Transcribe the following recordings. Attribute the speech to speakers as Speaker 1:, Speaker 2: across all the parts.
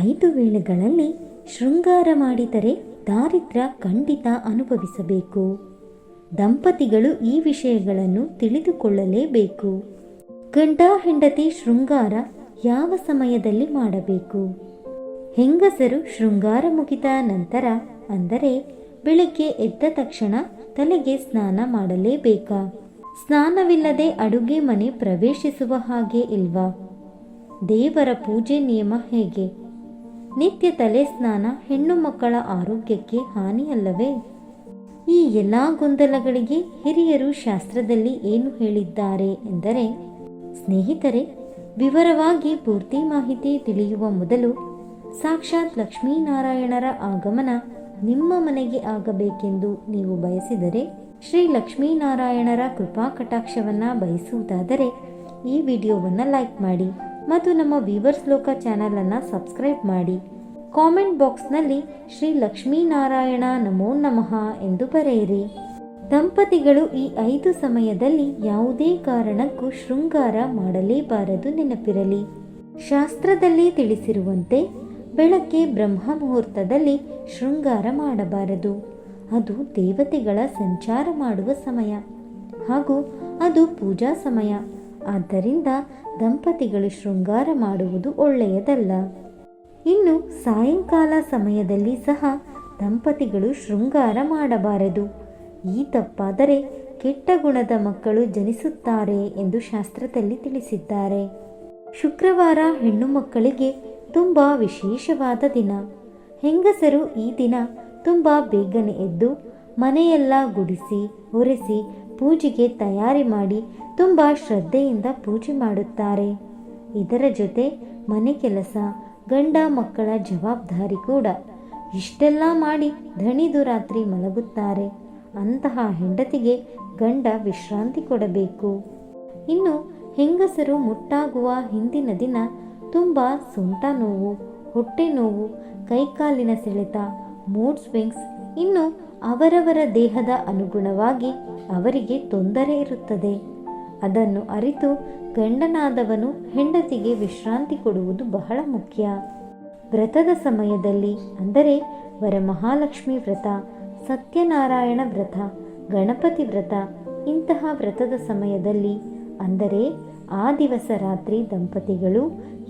Speaker 1: ಐದು ವೇಳೆಗಳಲ್ಲಿ ಶೃಂಗಾರ ಮಾಡಿದರೆ ದಾರಿದ್ರ್ಯ ಖಂಡಿತ ಅನುಭವಿಸಬೇಕು. ದಂಪತಿಗಳು ಈ ವಿಷಯಗಳನ್ನು ತಿಳಿದುಕೊಳ್ಳಲೇಬೇಕು. ಗಂಡ ಹೆಂಡತಿ ಶೃಂಗಾರ ಯಾವ ಸಮಯದಲ್ಲಿ ಮಾಡಬೇಕು? ಹೆಂಗಸರು ಶೃಂಗಾರ ಮುಗಿದ ನಂತರ ಅಂದರೆ ಬೆಳಿಗ್ಗೆ ಎದ್ದ ತಕ್ಷಣ ತಲೆಗೆ ಸ್ನಾನ ಮಾಡಲೇಬೇಕಾ? ಸ್ನಾನವಿಲ್ಲದೆ ಅಡುಗೆ ಮನೆ ಪ್ರವೇಶಿಸುವ ಹಾಗೆ ಇಲ್ವಾ? ದೇವರ ಪೂಜೆ ನಿಯಮ ಹೇಗೆ? ನಿತ್ಯ ತಲೆ ಸ್ನಾನ ಹೆಣ್ಣು ಮಕ್ಕಳ ಆರೋಗ್ಯಕ್ಕೆ ಹಾನಿಯಲ್ಲವೇ? ಈ ಎಲ್ಲ ಗೊಂದಲಗಳಿಗೆ ಹಿರಿಯರು ಶಾಸ್ತ್ರದಲ್ಲಿ ಏನು ಹೇಳಿದ್ದಾರೆ ಎಂದರೆ, ಸ್ನೇಹಿತರೆ, ವಿವರವಾಗಿ ಪೂರ್ತಿ ಮಾಹಿತಿ ತಿಳಿಯುವ ಮೊದಲು ಸಾಕ್ಷಾತ್ ಲಕ್ಷ್ಮೀನಾರಾಯಣರ ಆಗಮನ ನಿಮ್ಮ ಮನೆಗೆ ಆಗಬೇಕೆಂದು ನೀವು ಬಯಸಿದರೆ, ಶ್ರೀ ಲಕ್ಷ್ಮೀನಾರಾಯಣರ ಕೃಪಾ ಕಟಾಕ್ಷವನ್ನ ಬಯಸುವುದಾದರೆ ಈ ವಿಡಿಯೋವನ್ನು ಲೈಕ್ ಮಾಡಿ. ಮತ್ತು ನಮ್ಮ ವೀವರ್ಸ್ ಲೋಕ ಚಾನಲನ್ನು ಸಬ್ಸ್ಕ್ರೈಬ್ ಮಾಡಿ. ಕಾಮೆಂಟ್ ಬಾಕ್ಸ್ನಲ್ಲಿ ಶ್ರೀ ಲಕ್ಷ್ಮೀನಾರಾಯಣ ನಮೋ ನಮಃ ಎಂದು ಬರೆಯಿರಿ. ದಂಪತಿಗಳು ಈ ಐದು ಸಮಯದಲ್ಲಿ ಯಾವುದೇ ಕಾರಣಕ್ಕೂ ಶೃಂಗಾರ ಮಾಡಲೇಬಾರದು ನೆನಪಿರಲಿ. ಶಾಸ್ತ್ರದಲ್ಲಿ ತಿಳಿಸಿರುವಂತೆ ಬೆಳಗ್ಗೆ ಬ್ರಹ್ಮ ಮುಹೂರ್ತದಲ್ಲಿ ಶೃಂಗಾರ ಮಾಡಬಾರದು. ಅದು ದೇವತೆಗಳ ಸಂಚಾರ ಮಾಡುವ ಸಮಯ. ಹಾಗೂ ಅದು ಪೂಜಾ ಸಮಯ. ಆದ್ದರಿಂದ ದಂಪತಿಗಳು ಶೃಂಗಾರ ಮಾಡುವುದು ಒಳ್ಳೆಯದಲ್ಲ. ಇನ್ನು ಸಾಯಂಕಾಲ ಸಮಯದಲ್ಲಿ ಸಹ ದಂಪತಿಗಳು ಶೃಂಗಾರ ಮಾಡಬಾರದು. ಈ ತಪ್ಪಾದರೆ ಕೆಟ್ಟ ಗುಣದ ಮಕ್ಕಳು ಜನಿಸುತ್ತಾರೆ ಎಂದು ಶಾಸ್ತ್ರದಲ್ಲಿ ತಿಳಿಸಿದ್ದಾರೆ. ಶುಕ್ರವಾರ ಹೆಣ್ಣು ಮಕ್ಕಳಿಗೆ ತುಂಬ ವಿಶೇಷವಾದ ದಿನ. ಹೆಂಗಸರು ಈ ದಿನ ತುಂಬ ಬೇಗನೆ ಎದ್ದು ಮನೆಯೆಲ್ಲ ಗುಡಿಸಿ, ಒರೆಸಿ, ಪೂಜೆಗೆ ತಯಾರಿ ಮಾಡಿ ತುಂಬ ಶ್ರದ್ಧೆಯಿಂದ ಪೂಜೆ ಮಾಡುತ್ತಾರೆ. ಇದರ ಜೊತೆ ಮನೆ ಕೆಲಸ, ಗಂಡ ಮಕ್ಕಳ ಜವಾಬ್ದಾರಿ ಕೂಡ. ಇಷ್ಟೆಲ್ಲ ಮಾಡಿ ಧಣಿದು ರಾತ್ರಿ ಮಲಗುತ್ತಾರೆ. ಅಂತಹ ಹೆಂಡತಿಗೆ ಗಂಡ ವಿಶ್ರಾಂತಿ ಕೊಡಬೇಕು. ಇನ್ನು ಹೆಂಗಸರು ಮುಟ್ಟಾಗುವ ಹಿಂದಿನ ದಿನ ತುಂಬ ಸೊಂಟ ನೋವು, ಹೊಟ್ಟೆ ನೋವು, ಕೈಕಾಲಿನ ಸೆಳೆತ, ಮೂಡ್ ಸ್ವಿಂಗ್ಸ್ ಇನ್ನು ಅವರವರ ದೇಹದ ಅನುಗುಣವಾಗಿ ಅವರಿಗೆ ತೊಂದರೆ ಇರುತ್ತದೆ. ಅದನ್ನು ಅರಿತು ಗಂಡನಾದವನು ಹೆಂಡತಿಗೆ ವಿಶ್ರಾಂತಿ ಕೊಡುವುದು ಬಹಳ ಮುಖ್ಯ. ವ್ರತದ ಸಮಯದಲ್ಲಿ, ಅಂದರೆ ವರಮಹಾಲಕ್ಷ್ಮಿ ವ್ರತ, ಸತ್ಯನಾರಾಯಣ ವ್ರತ, ಗಣಪತಿ ವ್ರತ, ಇಂತಹ ವ್ರತದ ಸಮಯದಲ್ಲಿ, ಅಂದರೆ ಆ ದಿವಸ ರಾತ್ರಿ ದಂಪತಿಗಳು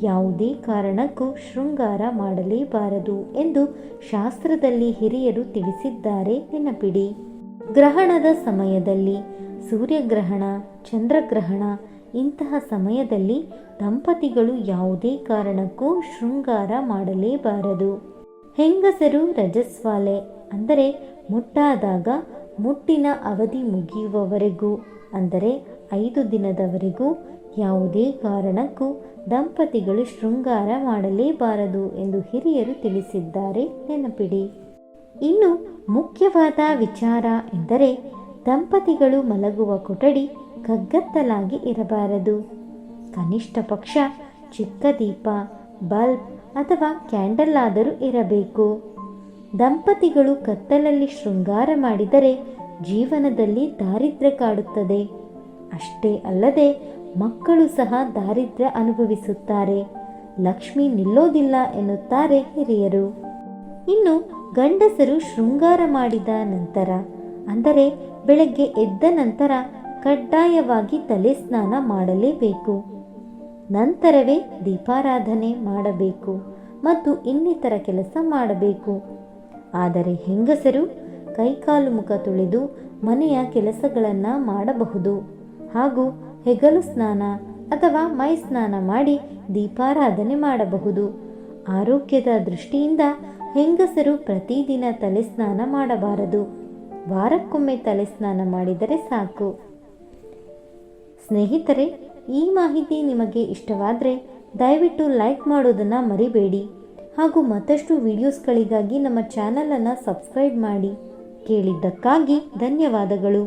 Speaker 1: ಯಾವುದೇ ಕಾರಣಕ್ಕೂ ಶೃಂಗಾರ ಮಾಡಲೇಬಾರದು ಎಂದು ಶಾಸ್ತ್ರದಲ್ಲಿ ಹಿರಿಯರು ತಿಳಿಸಿದ್ದಾರೆ ನೆನಪಿಡಿ ಗ್ರಹಣದ ಸಮಯದಲ್ಲಿ ಸೂರ್ಯಗ್ರಹಣ, ಚಂದ್ರಗ್ರಹಣ ಇಂತಹ ಸಮಯದಲ್ಲಿ ದಂಪತಿಗಳು ಯಾವುದೇ ಕಾರಣಕ್ಕೂ ಶೃಂಗಾರ ಮಾಡಲೇಬಾರದು. ಹೆಂಗಸರು ರಜಸ್ವಾಲೆ ಅಂದರೆ ಮುಟ್ಟಾದಾಗ ಮುಟ್ಟಿನ ಅವಧಿ ಮುಗಿಯುವವರೆಗೂ ಅಂದರೆ ಐದು ದಿನದವರೆಗೂ ಯಾವುದೇ ಕಾರಣಕ್ಕೂ ದಂಪತಿಗಳು ಶೃಂಗಾರ ಮಾಡಲೇಬಾರದು ಎಂದು ಹಿರಿಯರು ತಿಳಿಸಿದ್ದಾರೆ ನೆನಪಿಡಿ. ಇನ್ನು ಮುಖ್ಯವಾದ ವಿಚಾರ ಎಂದರೆ ದಂಪತಿಗಳು ಮಲಗುವ ಕೊಠಡಿ ಕಗ್ಗತ್ತಲಾಗಿ ಇರಬಾರದು. ಕನಿಷ್ಠ ಪಕ್ಷ, ಚಿಕ್ಕ ದೀಪ, ಬಲ್ಬ್ ಅಥವಾ ಕ್ಯಾಂಡಲ್ ಆದರೂ ಇರಬೇಕು. ದಂಪತಿಗಳು ಕತ್ತಲಲ್ಲಿ ಶೃಂಗಾರ ಮಾಡಿದರೆ ಜೀವನದಲ್ಲಿ ದಾರಿದ್ರ್ಯ ಕಾಡುತ್ತದೆ. ಅಷ್ಟೇ ಅಲ್ಲದೆ ಮಕ್ಕಳು ಸಹ ದಾರಿದ್ರ್ಯ ಅನುಭವಿಸುತ್ತಾರೆ. ಲಕ್ಷ್ಮಿ ನಿಲ್ಲೋದಿಲ್ಲ ಎನ್ನುತ್ತಾರೆ ಹಿರಿಯರು. ಇನ್ನು ಗಂಡಸರು ಶೃಂಗಾರ ಮಾಡಿದ ನಂತರ, ಅಂದರೆ ಬೆಳಗ್ಗೆ ಎದ್ದ ನಂತರ ಕಡ್ಡಾಯವಾಗಿ ತಲೆ ಸ್ನಾನ ಮಾಡಲೇಬೇಕು. ನಂತರವೇ ದೀಪಾರಾಧನೆ ಮಾಡಬೇಕು ಮತ್ತು ಇನ್ನಿತರ ಕೆಲಸ ಮಾಡಬೇಕು. ಆದರೆ ಹೆಂಗಸರು ಕೈಕಾಲು ಮುಖ ತೊಳೆದು ಮನೆಯ ಕೆಲಸಗಳನ್ನು ಮಾಡಬಹುದು. ಹಾಗೂ ಹೆಗಲು ಸ್ನಾನ ಅಥವಾ ಮೈ ಸ್ನಾನ ಮಾಡಿ ದೀಪಾರಾಧನೆ ಮಾಡಬಹುದು. ಆರೋಗ್ಯದ ದೃಷ್ಟಿಯಿಂದ ಹೆಂಗಸರು ಪ್ರತಿದಿನ ತಲೆ ಸ್ನಾನ ಮಾಡಬಾರದು. ವಾರಕ್ಕೊಮ್ಮೆ ತಲೆ ಸ್ನಾನ ಮಾಡಿದರೆ ಸಾಕು. ಸ್ನೇಹಿತರೆ, ಈ ಮಾಹಿತಿ ನಿಮಗೆ ಇಷ್ಟವಾದರೆ ದಯವಿಟ್ಟು ಲೈಕ್ ಮಾಡೋದನ್ನು ಮರಿಬೇಡಿ ಹಾಗೂ ಮತ್ತಷ್ಟು ವಿಡಿಯೋಸ್ಗಳಿಗಾಗಿ ನಮ್ಮ ಚಾನಲನ್ನು ಸಬ್ಸ್ಕ್ರೈಬ್ ಮಾಡಿ ಕೇಳಿದ್ದಕ್ಕಾಗಿ ಧನ್ಯವಾದಗಳು.